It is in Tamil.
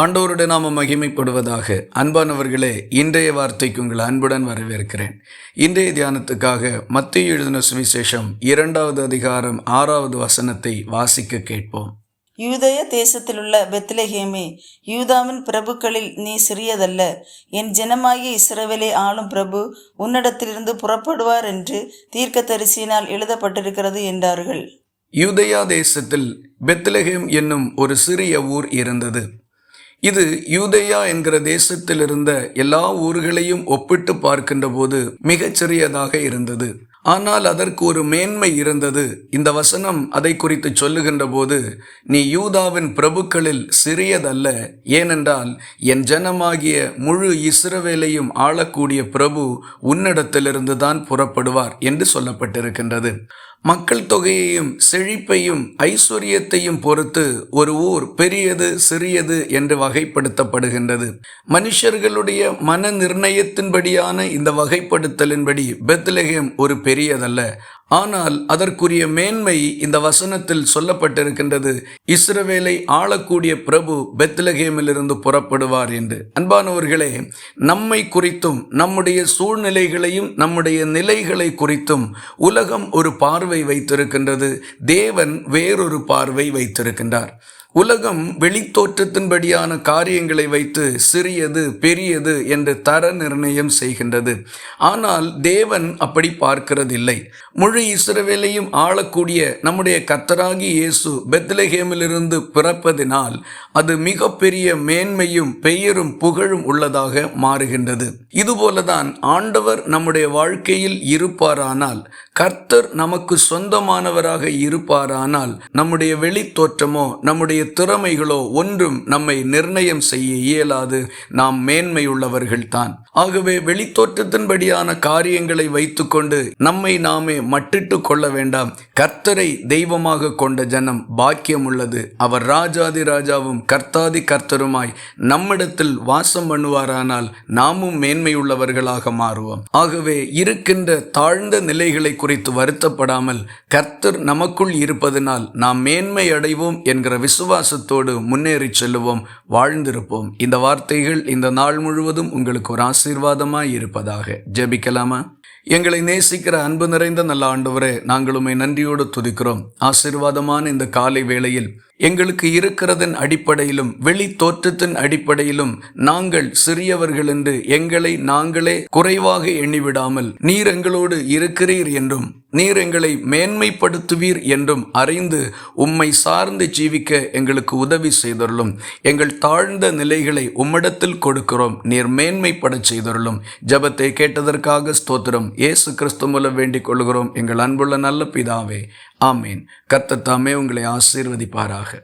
ஆண்டவருடைய நாம மகிமைப்படுவதாக. அன்பானவர்களே இன்றைய வார்த்தைக்கு உங்கள் அன்புடன் வரவேற்கிறேன். இன்றைய தியானத்துக்காக மத்திய எழுதின சுவிசேஷம் இரண்டாவது அதிகாரம் ஆறாவது வசனத்தை வாசிக்க கேட்போம். யூதய தேசத்திலுள்ள பெத்லஹேமே யூதாவின் பிரபுக்களில் நீ சிறியதல்ல. என் ஜனமாகிய இஸ்ரவேலை ஆளும் பிரபு உன்னிடத்திலிருந்து புறப்படுவார் என்று தீர்க்கதரிசியினால் எழுதப்பட்டிருக்கிறது என்றார்கள். யூதயா தேசத்தில் பெத்லஹேம் என்னும் ஒரு சிறிய ஊர் இருந்தது. இது யூதேயா என்கிற தேசத்தில் இருந்த எல்லா ஊர்களையும் ஒப்பிட்டு பார்க்கின்ற போது மிகச்சிறியதாக இருந்தது. ஆனால் அதற்கு ஒரு மேன்மை இருந்தது. இந்த வசனம் அதை குறித்து சொல்லுகின்ற போது நீ யூதாவின் பிரபுக்களில் சிறியதல்ல ஏனென்றால் என் ஜனமாகிய முழு இஸ்ரவேலையும் ஆளக்கூடிய பிரபு உன்னிடத்திலிருந்து தான் புறப்படுவார் என்று சொல்லப்பட்டிருக்கின்றது. மக்கள் தொகையையும் செழிப்பையும் ஐஸ்வர்யத்தையும் பொறுத்து ஒரு ஊர் பெரியது சிறியது என்று வகைப்படுத்தப்படுகின்றது. மனுஷர்களுடைய மன நிர்ணயத்தின்படியான இந்த வகைப்படுத்தலின்படி பெத்லகேம் ஒரு பெரியதல்ல. ஆனால் அதற்குரிய மேன்மை இந்த வசனத்தில் சொல்லப்பட்டிருக்கின்றது. இஸ்ரவேலை ஆளக்கூடிய பிரபு பெத்லகேமிலிருந்து புறப்படுவார் என்று. அன்பானவர்களே நம்மை குறித்தும் நம்முடைய சூழ்நிலைகளையும் நம்முடைய நிலைகளை குறித்தும் உலகம் ஒரு பார்வை வைத்திருக்கின்றது. தேவன் வேறொரு பார்வை வைத்திருக்கின்றார். உலகம் வெளித்தோற்றத்தின்படியான காரியங்களை வைத்து சிறியது பெரியது என்று தர நிர்ணயம் செய்கின்றது. ஆனால் தேவன் அப்படி பார்க்கிறதில்லை. முழு இஸ்ரவேலையும் ஆளக்கூடிய நம்முடைய கத்தராகி இயேசு பெத்லஹேமிலிருந்து பிறப்பதினால் அது மிகப்பெரிய மேன்மையும் பெயரும் புகழும் உள்ளதாக மாறுகின்றது. இதுபோலதான் ஆண்டவர் நம்முடைய வாழ்க்கையில் இருப்பாரானால் கர்த்தர் நமக்கு சொந்தமானவராக இருப்பாரானால் நம்முடைய வெளித்தோற்றமோ நம்முடைய திறமைகளோ ஒன்றும் நம்மை நிர்ணயம் செய்ய இயலாது. நாம் மேன்மையுள்ளவர்கள்தான். ஆகவே வெளித்தோற்றத்தின்படியான காரியங்களை வைத்துக்கொண்டு நம்மை நாமே மட்டிட்டு கொள்ள வேண்டாம். கர்த்தரை தெய்வமாக கொண்ட ஜனம் பாக்கியம் உள்ளது அவர் ராஜாதி ராஜாவும் கர்த்தாதி கர்த்தருமாய் நம்மிடத்தில் வாசம் பண்ணுவாரானால் நாமும் மேன்மையுள்ளவர்களாக மாறுவோம். ஆகவே இருக்கின்ற தாழ்ந்த நிலைகளை குறித்து வருத்தப்படாமல் கர்த்தர் நமக்குள் இருப்பதனால் நாம் மேன்மை அடைவோம் என்கிற விசுவாசத்தோடு முன்னேறி செல்லுவோம் வாழ்ந்திருப்போம். இந்த வார்த்தைகள் இந்த நாள் முழுவதும் உங்களுக்கு ஒரு ஆசீர்வாதமாய் இருப்பதாக ஜெபிக்கலாமா? எங்களை நேசிக்கிற அன்பு நிறைந்த நல்ல ஆண்டவரே நாங்கள் உண்மை நன்றியோடு துதிக்கிறோம். ஆசீர்வாதமான இந்த காலை வேளையில் எங்களுக்கு இருக்கிறதன் அடிப்படையிலும் வெளி தோற்றத்தின் அடிப்படையிலும் நாங்கள் சிறியவர்கள் என்று எங்களை நாங்களே குறைவாக எண்ணிவிடாமல் நீர் எங்களோடு இருக்கிறீர் என்றும் நீர் எங்களை மேன்மைப்படுத்துவீர் என்றும் அறிந்து உம்மை சார்ந்து ஜீவிக்க எங்களுக்கு உதவி செய்தருளும். எங்கள் தாழ்ந்த நிலைகளை உம்மிடத்தில் கொடுக்கிறோம். நீர் மேன்மைப்படச் செய்தருளும். ஜபத்தை கேட்டதற்காக ஸ்தோத்திரம். இயேசு கிறிஸ்து மூலம் வேண்டிக் கொள்கிறோம். எங்கள் அன்புள்ள நல்ல பிதாவே. ஆமேன். கர்த்தத்தாமே உங்களை ஆசீர்வதிப்பாராக.